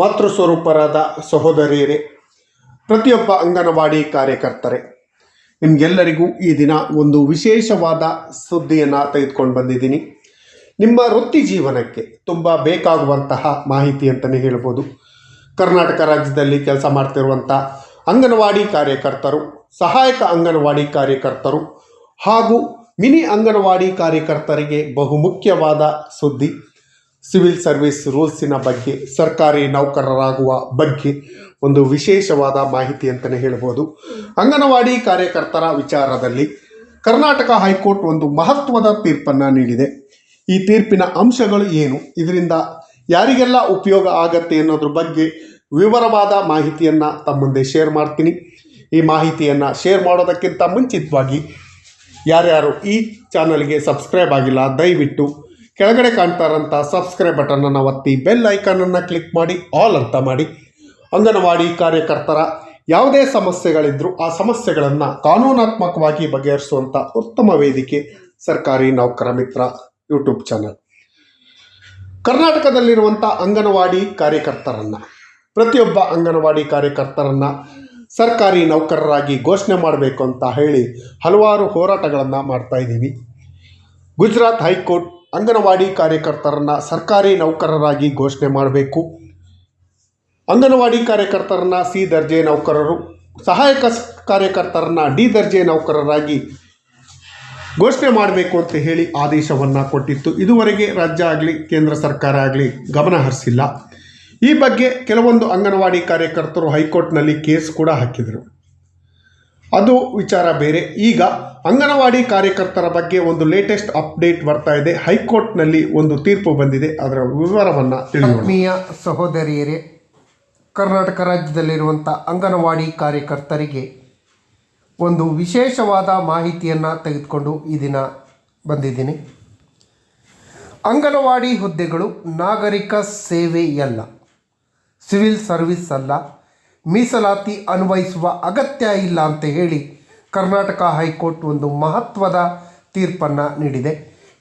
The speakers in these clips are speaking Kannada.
ಮಾತೃ ಸ್ವರೂಪರಾದ ಸಹೋದರಿಯರೇ, ಪ್ರತಿಯೊಬ್ಬ ಅಂಗನವಾಡಿ ಕಾರ್ಯಕರ್ತರೇ, ನಿಮಗೆಲ್ಲರಿಗೂ ಈ ದಿನ ಒಂದು ವಿಶೇಷವಾದ ಸುದ್ದಿಯನ್ನು ತೆಗೆದುಕೊಂಡು ಬಂದಿದ್ದೀನಿ. ನಿಮ್ಮ ವೃತ್ತಿ ಜೀವನಕ್ಕೆ ತುಂಬ ಬೇಕಾಗುವಂತಹ ಮಾಹಿತಿ ಅಂತಲೇ ಹೇಳ್ಬೋದು. ಕರ್ನಾಟಕ ರಾಜ್ಯದಲ್ಲಿ ಕೆಲಸ ಮಾಡ್ತಿರುವಂಥ ಅಂಗನವಾಡಿ ಕಾರ್ಯಕರ್ತರು, ಸಹಾಯಕ ಅಂಗನವಾಡಿ ಕಾರ್ಯಕರ್ತರು ಹಾಗೂ ಮಿನಿ ಅಂಗನವಾಡಿ ಕಾರ್ಯಕರ್ತರಿಗೆ ಬಹುಮುಖ್ಯವಾದ ಸುದ್ದಿ. ಸಿವಿಲ್ ಸರ್ವಿಸ್ ರೂಲ್ಸಿನ ಬಗ್ಗೆ, ಸರ್ಕಾರಿ ನೌಕರರಾಗುವ ಬಗ್ಗೆ ಒಂದು ವಿಶೇಷವಾದ ಮಾಹಿತಿ ಅಂತಲೇ ಹೇಳ್ಬೋದು. ಅಂಗನವಾಡಿ ಕಾರ್ಯಕರ್ತರ ವಿಚಾರದಲ್ಲಿ ಕರ್ನಾಟಕ ಹೈಕೋರ್ಟ್ ಒಂದು ಮಹತ್ವದ ತೀರ್ಪನ್ನು ನೀಡಿದೆ. ಈ ತೀರ್ಪಿನ ಅಂಶಗಳು ಏನು? ಇದರಿಂದ ಯಾರಿಗೆಲ್ಲ ಉಪಯೋಗ ಆಗತ್ತೆ ಅನ್ನೋದ್ರ ಬಗ್ಗೆ ವಿವರವಾದ ಮಾಹಿತಿಯನ್ನು ತಮ್ಮ ಮುಂದೆ ಶೇರ್ ಮಾಡ್ತೀನಿ. ಈ ಮಾಹಿತಿಯನ್ನು ಶೇರ್ ಮಾಡೋದಕ್ಕಿಂತ ಮುಂಚಿತವಾಗಿ ಯಾರ್ಯಾರು ಈ ಚಾನಲ್ಗೆ ಸಬ್ಸ್ಕ್ರೈಬ್ ಆಗಿಲ್ಲ, ದಯವಿಟ್ಟು ಕೆಳಗಡೆ ಕಾಣ್ತಾರಂಥ ಸಬ್ಸ್ಕ್ರೈಬ್ ಬಟನನ್ನು ಒತ್ತಿ ಬೆಲ್ ಐಕಾನನ್ನು ಕ್ಲಿಕ್ ಮಾಡಿ ಆಲ್ ಅಂತ ಮಾಡಿ ಅಂಗನವಾಡಿ ಕಾರ್ಯಕರ್ತರ ಯಾವುದೇ ಸಮಸ್ಯೆಗಳಿದ್ದರೂ ಆ ಸಮಸ್ಯೆಗಳನ್ನು ಕಾನೂನಾತ್ಮಕವಾಗಿ ಬಗೆಹರಿಸುವಂಥ ಉತ್ತಮ ವೇದಿಕೆ ಸರ್ಕಾರಿ ನೌಕರ ಮಿತ್ರ ಯೂಟ್ಯೂಬ್ ಚಾನಲ್ ಕರ್ನಾಟಕದಲ್ಲಿರುವಂಥ ಅಂಗನವಾಡಿ ಕಾರ್ಯಕರ್ತರನ್ನು, ಪ್ರತಿಯೊಬ್ಬ ಅಂಗನವಾಡಿ ಕಾರ್ಯಕರ್ತರನ್ನು ಸರ್ಕಾರಿ ನೌಕರರಾಗಿ ಘೋಷಣೆ ಮಾಡಬೇಕು ಅಂತ ಹೇಳಿ ಹಲವಾರು ಹೋರಾಟಗಳನ್ನು ಮಾಡ್ತಾ ಇದ್ದೀವಿ. ಗುಜರಾತ್ ಹೈಕೋರ್ಟ್ ಅಂಗನವಾಡಿ ಕಾರ್ಯಕರ್ತರನ್ನು ಸರ್ಕಾರಿ ನೌಕರರಾಗಿ ಘೋಷಣೆ ಮಾಡಬೇಕು. ಅಂಗನವಾಡಿ ಕಾರ್ಯಕರ್ತರನ್ನ ಸಿ ದರ್ಜೆ ನೌಕರರು, ಸಹಾಯಕ ಕಾರ್ಯಕರ್ತರನ್ನ ಡಿ ದರ್ಜೆ ನೌಕರರಾಗಿ ಘೋಷಣೆ ಮಾಡಬೇಕು ಅಂತ ಹೇಳಿ ಆದೇಶವನ್ನು ಕೊಟ್ಟಿತ್ತು. ಇದುವರೆಗೆ ರಾಜ್ಯ ಆಗಲಿ, ಕೇಂದ್ರ ಸರ್ಕಾರ ಆಗಲಿ ಗಮನ ಹರಿಸಿಲ್ಲ. ಈ ಬಗ್ಗೆ ಕೆಲವೊಂದು ಅಂಗನವಾಡಿ ಕಾರ್ಯಕರ್ತರು ಹೈಕೋರ್ಟ್ನಲ್ಲಿ ಕೇಸ್ ಕೂಡ ಹಾಕಿದರು. ಅದು ವಿಚಾರ ಬೇರೆ. ಈಗ ಅಂಗನವಾಡಿ ಕಾರ್ಯಕರ್ತರ ಬಗ್ಗೆ ಒಂದು ಲೇಟೆಸ್ಟ್ ಅಪ್ಡೇಟ್ ಬರ್ತಾ ಇದೆ. ಹೈಕೋರ್ಟ್ನಲ್ಲಿ ಒಂದು ತೀರ್ಪು ಬಂದಿದೆ. ಅದರ ವಿವರವನ್ನ ತಿಳಿಯ ಸಹೋದರಿಯರೇ, ಕರ್ನಾಟಕ ರಾಜ್ಯದಲ್ಲಿರುವಂಥ ಅಂಗನವಾಡಿ ಕಾರ್ಯಕರ್ತರಿಗೆ ಒಂದು ವಿಶೇಷವಾದ ಮಾಹಿತಿಯನ್ನು ತೆಗೆದುಕೊಂಡು ಈ ದಿನ ಬಂದಿದ್ದೀನಿ. ಅಂಗನವಾಡಿ ಹುದ್ದೆಗಳು ನಾಗರಿಕ ಸೇವೆಯಲ್ಲ, ಸಿವಿಲ್ ಸರ್ವಿಸ್ ಅಲ್ಲ ಮೀಸಲಾತಿ ಅನ್ವಯಿಸುವ ಅಗತ್ಯ ಇಲ್ಲ ಅಂತ ಹೇಳಿ ಕರ್ನಾಟಕ ಹೈಕೋರ್ಟ್ ಒಂದು ಮಹತ್ವದ ತೀರ್ಪನ್ನು ನೀಡಿದೆ.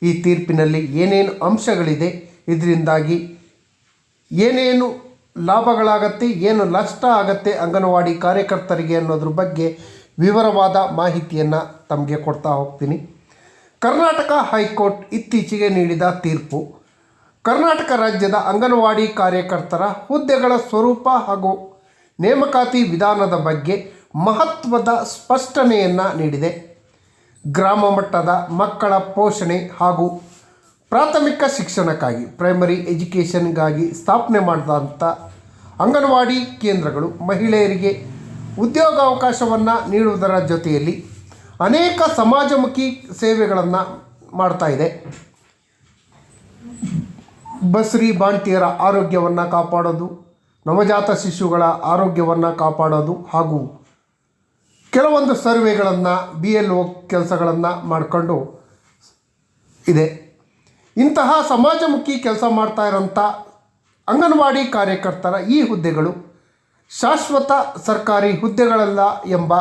ಈ ತೀರ್ಪಿನಲ್ಲಿ ಏನೇನು ಅಂಶಗಳಿದೆ, ಇದರಿಂದಾಗಿ ಏನೇನು ಲಾಭಗಳಾಗತ್ತೆ, ಏನು ನಷ್ಟ ಆಗತ್ತೆ ಅಂಗನವಾಡಿ ಕಾರ್ಯಕರ್ತರಿಗೆ ಅನ್ನೋದ್ರ ಬಗ್ಗೆ ವಿವರವಾದ ಮಾಹಿತಿಯನ್ನು ತಮಗೆ ಕೊಡ್ತಾ ಹೋಗ್ತೀನಿ. ಕರ್ನಾಟಕ ಹೈಕೋರ್ಟ್ ಇತ್ತೀಚೆಗೆ ನೀಡಿದ ತೀರ್ಪು, ಕರ್ನಾಟಕ ರಾಜ್ಯದ ಅಂಗನವಾಡಿ ಕಾರ್ಯಕರ್ತರ ಹುದ್ದೆಗಳ ಸ್ವರೂಪ ಹಾಗೂ ನೇಮಕಾತಿ ವಿಧಾನದ ಬಗ್ಗೆ ಮಹತ್ವದ ಸ್ಪಷ್ಟನೆಯನ್ನು ನೀಡಿದೆ. ಗ್ರಾಮ ಮಟ್ಟದ ಮಕ್ಕಳ ಪೋಷಣೆ ಹಾಗೂ ಪ್ರಾಥಮಿಕ ಶಿಕ್ಷಣಕ್ಕಾಗಿ ಪ್ರೈಮರಿ ಎಜುಕೇಷನ್ಗಾಗಿ ಸ್ಥಾಪನೆ ಮಾಡಿದಂಥ ಅಂಗನವಾಡಿ ಕೇಂದ್ರಗಳು ಮಹಿಳೆಯರಿಗೆ ಉದ್ಯೋಗಾವಕಾಶವನ್ನು ನೀಡುವುದರ ಜೊತೆಯಲ್ಲಿ ಅನೇಕ ಸಮಾಜಮುಖಿ ಸೇವೆಗಳನ್ನು ಮಾಡ್ತಾ ಇದೆ. ಬಸ್ರಿ ಬಾಣ್ತಿಯರ ಆರೋಗ್ಯವನ್ನು ಕಾಪಾಡೋದು ನವಜಾತ ಶಿಶುಗಳ ಆರೋಗ್ಯವನ್ನು ಕಾಪಾಡೋದು ಹಾಗೂ ಕೆಲವೊಂದು ಸರ್ವೆಗಳನ್ನು ಬಿ ಎಲ್ ಒ ಕೆಲಸಗಳನ್ನು ಮಾಡಿಕೊಂಡು ಇದೆ. ಇಂತಹ ಸಮಾಜಮುಖಿ ಕೆಲಸ ಮಾಡ್ತಾ ಇರೋಂಥ ಅಂಗನವಾಡಿ ಕಾರ್ಯಕರ್ತರ ಈ ಹುದ್ದೆಗಳು ಶಾಶ್ವತ ಸರ್ಕಾರಿ ಹುದ್ದೆಗಳಲ್ಲ ಎಂಬ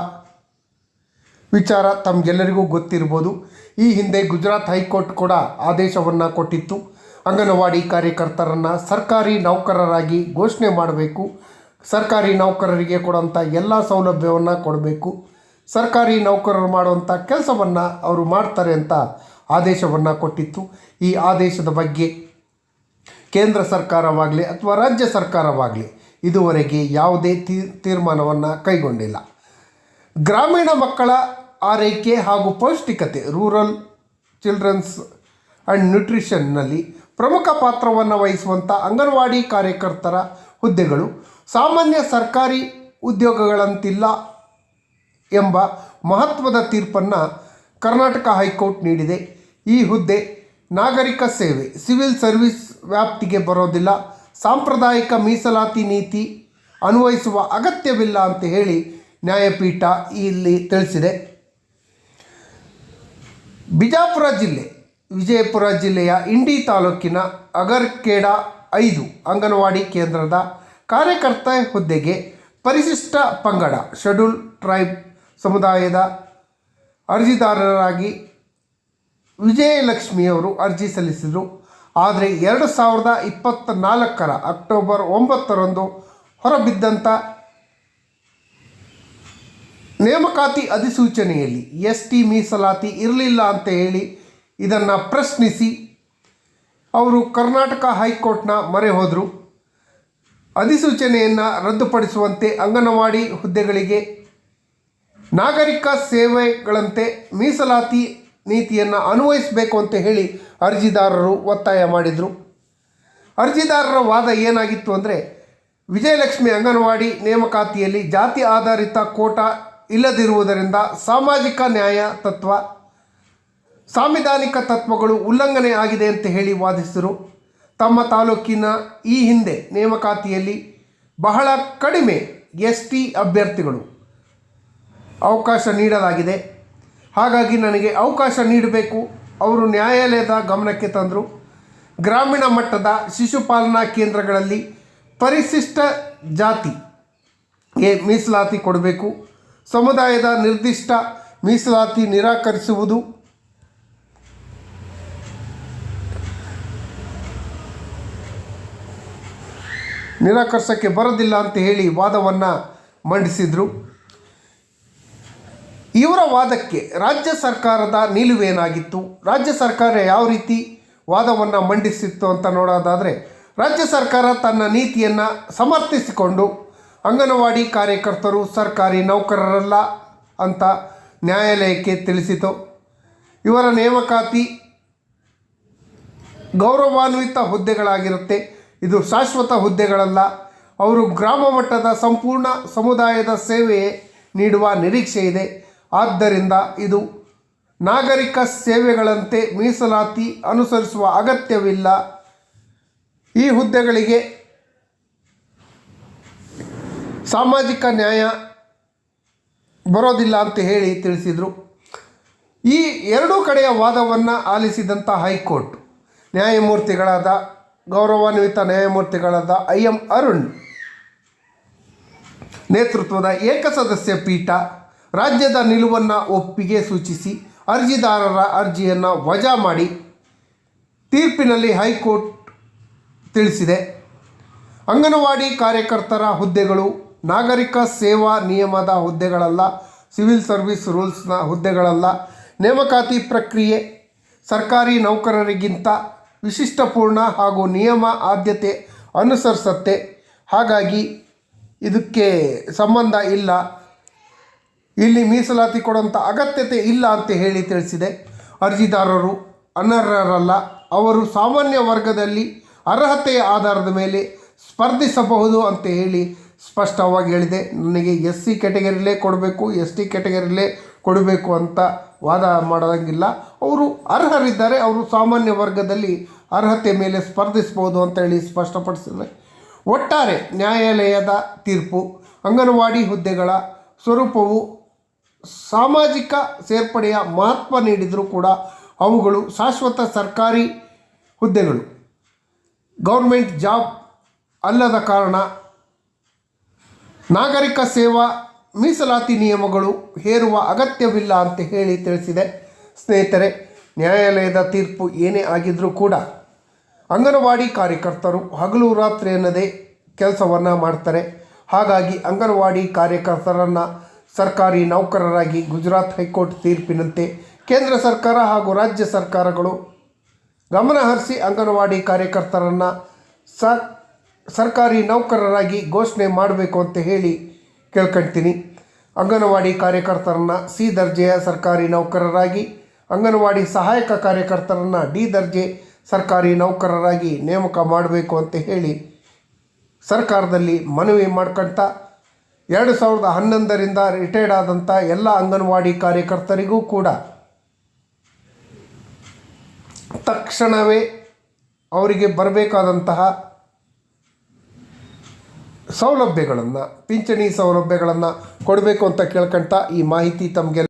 ವಿಚಾರ ತಮಗೆಲ್ಲರಿಗೂ ಗೊತ್ತಿರ್ಬೋದು. ಈ ಹಿಂದೆ ಗುಜರಾತ್ ಹೈಕೋರ್ಟ್ ಕೂಡ ಆದೇಶವನ್ನು ಕೊಟ್ಟಿತ್ತು. ಅಂಗನವಾಡಿ ಕಾರ್ಯಕರ್ತರನ್ನು ಸರ್ಕಾರಿ ನೌಕರರಾಗಿ ಘೋಷಣೆ ಮಾಡಬೇಕು. ಸರ್ಕಾರಿ ನೌಕರರಿಗೆ ಕೊಡುವಂಥ ಎಲ್ಲ ಸೌಲಭ್ಯವನ್ನು ಕೊಡಬೇಕು. ಸರ್ಕಾರಿ ನೌಕರರು ಮಾಡುವಂಥ ಕೆಲಸವನ್ನು ಅವರು ಮಾಡ್ತಾರೆ ಅಂತ ಆದೇಶವನ್ನು ಕೊಟ್ಟಿತ್ತು. ಈ ಆದೇಶದ ಬಗ್ಗೆ ಕೇಂದ್ರ ಸರ್ಕಾರವಾಗಲಿ ಅಥವಾ ರಾಜ್ಯ ಸರ್ಕಾರವಾಗಲಿ ಇದುವರೆಗೆ ಯಾವುದೇ ತೀರ್ಮಾನವನ್ನು ಕೈಗೊಂಡಿಲ್ಲ. ಗ್ರಾಮೀಣ ಮಕ್ಕಳ ಆರೈಕೆ ಹಾಗೂ ಪೌಷ್ಟಿಕತೆ ರೂರಲ್ ಚಿಲ್ಡ್ರನ್ಸ್ ಆ್ಯಂಡ್ ನ್ಯೂಟ್ರಿಷನ್ನಲ್ಲಿ ಪ್ರಮುಖ ಪಾತ್ರವನ್ನು ವಹಿಸುವಂಥ ಅಂಗನವಾಡಿ ಕಾರ್ಯಕರ್ತರ ಹುದ್ದೆಗಳು, ಸಾಮಾನ್ಯ ಸರ್ಕಾರಿ ಉದ್ಯೋಗಗಳಂತಿಲ್ಲ ಎಂಬ ಮಹತ್ವದ ತೀರ್ಪನ್ನು ಕರ್ನಾಟಕ ಹೈಕೋರ್ಟ್ ನೀಡಿದೆ. ಈ ಹುದ್ದೆ ನಾಗರಿಕ ಸೇವೆ, ಸಿವಿಲ್ ಸರ್ವಿಸ್ ವ್ಯಾಪ್ತಿಗೆ ಬರೋದಿಲ್ಲ. ಸಾಂಪ್ರದಾಯಿಕ ಮೀಸಲಾತಿ ನೀತಿ ಅನ್ವಯಿಸುವ ಅಗತ್ಯವಿಲ್ಲ ಅಂತ ಹೇಳಿ ನ್ಯಾಯಪೀಠ ಇಲ್ಲಿ ತಿಳಿಸಿದೆ. ಬಿಜಾಪುರ ಜಿಲ್ಲೆ ವಿಜಯಪುರ ಜಿಲ್ಲೆಯ ಇಂಡಿ ತಾಲೂಕಿನ ಅಗರ್ಕೇಡ ಐದು ಅಂಗನವಾಡಿ ಕೇಂದ್ರದ ಕಾರ್ಯಕರ್ತ ಹುದ್ದೆಗೆ ಪರಿಶಿಷ್ಟ ಪಂಗಡ ಶೆಡ್ಯೂಲ್ ಟ್ರೈಬ್ ಸಮುದಾಯದ ಅರ್ಜಿದಾರರಾಗಿ ವಿಜಯಲಕ್ಷ್ಮಿಯವರು ಅರ್ಜಿ ಸಲ್ಲಿಸಿದರು. ಆದರೆ ಎರಡು ಸಾವಿರದ ಇಪ್ಪತ್ತ ನಾಲ್ಕರ ಅಕ್ಟೋಬರ್ ಒಂಬತ್ತರಂದು ಹೊರಬಿದ್ದಂಥ ನೇಮಕಾತಿ ಅಧಿಸೂಚನೆಯಲ್ಲಿ ಎಸ್ ಟಿ ಮೀಸಲಾತಿ ಇರಲಿಲ್ಲ ಅಂತ ಹೇಳಿ ಇದನ್ನು ಪ್ರಶ್ನಿಸಿ ಅವರು ಕರ್ನಾಟಕ ಹೈಕೋರ್ಟ್ನ ಮೊರೆ ಹೋದರು. ಅಧಿಸೂಚನೆಯನ್ನು ರದ್ದುಪಡಿಸುವಂತೆ ಅಂಗನವಾಡಿ ಹುದ್ದೆಗಳಿಗೆ ನಾಗರಿಕ ಸೇವೆಗಳಂತೆ ಮೀಸಲಾತಿ ನೀತಿಯನ್ನು ಅನ್ವಯಿಸಬೇಕು ಅಂತ ಹೇಳಿ ಅರ್ಜಿದಾರರು ಒತ್ತಾಯ ಮಾಡಿದರು. ಅರ್ಜಿದಾರರ ವಾದ ಏನಾಗಿತ್ತು ಅಂದರೆ ವಿಜಯಲಕ್ಷ್ಮಿ ಅಂಗನವಾಡಿ ನೇಮಕಾತಿಯಲ್ಲಿ ಜಾತಿ ಆಧಾರಿತ ಕೋಟ ಇಲ್ಲದಿರುವುದರಿಂದ ಸಾಮಾಜಿಕ ನ್ಯಾಯ ತತ್ವ ಸಾಂವಿಧಾನಿಕ ತತ್ವಗಳು ಉಲ್ಲಂಘನೆ ಆಗಿದೆ ಅಂತ ಹೇಳಿ ವಾದಿಸಿದರು. ತಮ್ಮ ತಾಲೂಕಿನ ಈ ಹಿಂದೆ ನೇಮಕಾತಿಯಲ್ಲಿ ಬಹಳ ಕಡಿಮೆ ಎಸ್ ಟಿ ಅಭ್ಯರ್ಥಿಗಳು ಅವಕಾಶ ನೀಡಲಾಗಿದೆ. ಹಾಗಾಗಿ ನನಗೆ ಅವಕಾಶ ನೀಡಬೇಕು. ಅವರು ನ್ಯಾಯಾಲಯದ ಗಮನಕ್ಕೆ ತಂದರು. ಗ್ರಾಮೀಣ ಮಟ್ಟದ ಶಿಶುಪಾಲನಾ ಕೇಂದ್ರಗಳಲ್ಲಿ ಪರಿಶಿಷ್ಟ ಜಾತಿಗೆ ಮೀಸಲಾತಿ ಕೊಡಬೇಕು. ಸಮುದಾಯದ ನಿರ್ದಿಷ್ಟ ಮೀಸಲಾತಿ ನಿರಾಕರಿಸುವುದು ನಿರಾಕರಿಸೋಕ್ಕೆ ಬರೋದಿಲ್ಲ ಅಂತ ಹೇಳಿ ವಾದವನ್ನು ಮಂಡಿಸಿದರು. ಇವರ ವಾದಕ್ಕೆ ರಾಜ್ಯ ಸರ್ಕಾರದ ನಿಲುವೇನಾಗಿತ್ತು? ರಾಜ್ಯ ಸರ್ಕಾರ ಯಾವ ರೀತಿ ವಾದವನ್ನು ಮಂಡಿಸಿತ್ತು ಅಂತ ನೋಡೋದಾದರೆ, ರಾಜ್ಯ ಸರ್ಕಾರ ತನ್ನ ನೀತಿಯನ್ನು ಸಮರ್ಥಿಸಿಕೊಂಡು ಅಂಗನವಾಡಿ ಕಾರ್ಯಕರ್ತರು ಸರ್ಕಾರಿ ನೌಕರರಲ್ಲ ಅಂತ ನ್ಯಾಯಾಲಯಕ್ಕೆ ತಿಳಿಸಿತು. ಇವರ ನೇಮಕಾತಿ ಗೌರವಾನ್ವಿತ ಹುದ್ದೆಗಳಾಗಿರುತ್ತೆ. ಇದು ಶಾಶ್ವತ ಹುದ್ದೆಗಳಲ್ಲ. ಅವರು ಗ್ರಾಮ ಮಟ್ಟದ ಸಂಪೂರ್ಣ ಸಮುದಾಯದ ಸೇವೆ ನೀಡುವ ನಿರೀಕ್ಷೆ ಇದೆ. ಆದ್ದರಿಂದ ಇದು ನಾಗರಿಕ ಸೇವೆಗಳಂತೆ ಮೀಸಲಾತಿ ಅನುಸರಿಸುವ ಅಗತ್ಯವಿಲ್ಲ. ಈ ಹುದ್ದೆಗಳಿಗೆ ಸಾಮಾಜಿಕ ನ್ಯಾಯ ಬರೋದಿಲ್ಲ ಅಂತ ಹೇಳಿ ತಿಳಿಸಿದರು. ಈ ಎರಡೂ ಕಡೆಯ ವಾದವನ್ನು ಆಲಿಸಿದಂಥ ಹೈಕೋರ್ಟ್, ನ್ಯಾಯಮೂರ್ತಿಗಳಾದ ಗೌರವಾನ್ವಿತ ನ್ಯಾಯಮೂರ್ತಿಗಳಾದ ಐ ಎಂ ಅರುಣ್. ನೇತೃತ್ವದ ಏಕಸದಸ್ಯ ಪೀಠ ರಾಜ್ಯದ ನಿಲುವನ್ನು ಒಪ್ಪಿಗೆ ಸೂಚಿಸಿ ಅರ್ಜಿದಾರರ ಅರ್ಜಿಯನ್ನು ವಜಾ ಮಾಡಿ ತೀರ್ಪಿನಲ್ಲಿ ಹೈಕೋರ್ಟ್ ತಿಳಿಸಿದೆ. ಅಂಗನವಾಡಿ ಕಾರ್ಯಕರ್ತರ ಹುದ್ದೆಗಳು ನಾಗರಿಕ ಸೇವಾ ನಿಯಮದ ಹುದ್ದೆಗಳಲ್ಲ, ಸಿವಿಲ್ ಸರ್ವಿಸ್ ರೂಲ್ಸ್ನ ಹುದ್ದೆಗಳಲ್ಲ. ನೇಮಕಾತಿ ಪ್ರಕ್ರಿಯೆ ಸರ್ಕಾರಿ ನೌಕರರಿಗಿಂತ ವಿಶಿಷ್ಟಪೂರ್ಣ ಹಾಗೂ ನಿಯಮ ಆದ್ಯತೆ ಅನುಸರಿಸತ್ತೆ. ಹಾಗಾಗಿ ಇದಕ್ಕೆ ಸಂಬಂಧ ಇಲ್ಲ. ಇಲ್ಲಿ ಮೀಸಲಾತಿ ಕೊಡುವಂಥ ಅಗತ್ಯತೆ ಇಲ್ಲ ಅಂತ ಹೇಳಿ ತಿಳಿಸಿದೆ. ಅರ್ಜಿದಾರರು ಅನರ್ಹರಲ್ಲ. ಅವರು ಸಾಮಾನ್ಯ ವರ್ಗದಲ್ಲಿ ಅರ್ಹತೆಯ ಆಧಾರದ ಮೇಲೆ ಸ್ಪರ್ಧಿಸಬಹುದು ಅಂತ ಹೇಳಿ ಸ್ಪಷ್ಟವಾಗಿ ಹೇಳಿದೆ. ನನಗೆ ಎಸ್ ಸಿ ಕ್ಯಾಟಗರಿಲೇ ಕೊಡಬೇಕು ಎಸ್ ಟಿ ಕ್ಯಾಟಗರಿಲೇ ಕೊಡಬೇಕು ಅಂತ ವಾದ ಮಾಡೋದಂಗಿಲ್ಲ. ಅವರು ಅರ್ಹರಿದ್ದಾರೆ, ಅವರು ಸಾಮಾನ್ಯ ವರ್ಗದಲ್ಲಿ ಅರ್ಹತೆ ಮೇಲೆ ಸ್ಪರ್ಧಿಸ್ಬೋದು ಅಂತ ಹೇಳಿ ಸ್ಪಷ್ಟಪಡಿಸಿದ್ದಾರೆ. ಒಟ್ಟಾರೆ ನ್ಯಾಯಾಲಯದ ತೀರ್ಪು, ಅಂಗನವಾಡಿ ಹುದ್ದೆಗಳ ಸ್ವರೂಪವು ಸಾಮಾಜಿಕ ಸೇರ್ಪಡೆಯ ಮಹತ್ವ ನೀಡಿದರೂ ಕೂಡ ಅವುಗಳು ಶಾಶ್ವತ ಸರ್ಕಾರಿ ಹುದ್ದೆಗಳು. ಗೌರ್ಮೆಂಟ್ ಜಾಬ್ ಅಲ್ಲದ ಕಾರಣ ನಾಗರಿಕ ಸೇವಾ ಮೀಸಲಾತಿ ನಿಯಮಗಳು ಹೇರುವ ಅಗತ್ಯವಿಲ್ಲ ಅಂತ ಹೇಳಿ ತಿಳಿಸಿದೆ. ಸ್ನೇಹಿತರೆ, ನ್ಯಾಯಾಲಯದ ತೀರ್ಪು ಏನೇ ಆಗಿದ್ರೂ ಕೂಡ ಅಂಗನವಾಡಿ ಕಾರ್ಯಕರ್ತರು ಹಗಲು ರಾತ್ರಿ ಅನ್ನದೇ ಕೆಲಸವನ್ನು ಮಾಡ್ತಾರೆ. ಹಾಗಾಗಿ ಅಂಗನವಾಡಿ ಕಾರ್ಯಕರ್ತರನ್ನು ಸರ್ಕಾರಿ ನೌಕರರಾಗಿ ಗುಜರಾತ್ ಹೈಕೋರ್ಟ್ ತೀರ್ಪಿನಂತೆ ಕೇಂದ್ರ ಸರ್ಕಾರ ಹಾಗೂ ರಾಜ್ಯ ಸರ್ಕಾರಗಳು ಗಮನಹರಿಸಿ ಅಂಗನವಾಡಿ ಕಾರ್ಯಕರ್ತರನ್ನು ಸರ್ಕಾರಿ ನೌಕರರಾಗಿ ಘೋಷಣೆ ಮಾಡಬೇಕು ಅಂತ ಹೇಳಿ ಕೇಳ್ಕೊಳ್ತೀನಿ ಅಂಗನವಾಡಿ ಕಾರ್ಯಕರ್ತರನ್ನು ಸಿ ದರ್ಜೆಯ ಸರ್ಕಾರಿ ನೌಕರರಾಗಿ, ಅಂಗನವಾಡಿ ಸಹಾಯಕ ಕಾರ್ಯಕರ್ತರನ್ನು ಡಿ ದರ್ಜೆ ಸರ್ಕಾರಿ ನೌಕರರಾಗಿ ನೇಮಕ ಮಾಡಬೇಕು ಅಂತ ಹೇಳಿ ಸರ್ಕಾರದಲ್ಲಿ ಮನವಿ ಮಾಡ್ಕೊಳ್ತಾ ಎರಡು ಸಾವಿರದ ಹನ್ನೊಂದರಿಂದ ರಿಟೈರ್ಡ್ ಆದಂಥ ಎಲ್ಲ ಅಂಗನವಾಡಿ ಕಾರ್ಯಕರ್ತರಿಗೂ ಕೂಡ ತಕ್ಷಣವೇ ಅವರಿಗೆ ಬರಬೇಕಾದಂತಹ ಸೌಲಭ್ಯಗಳನ್ನು ಪಿಂಚಣಿ ಸೌಲಭ್ಯಗಳನ್ನು ಕೊಡಬೇಕು ಅಂತ ಕೇಳ್ಕೊಂತ ಈ ಮಾಹಿತಿ ತಮಗೆ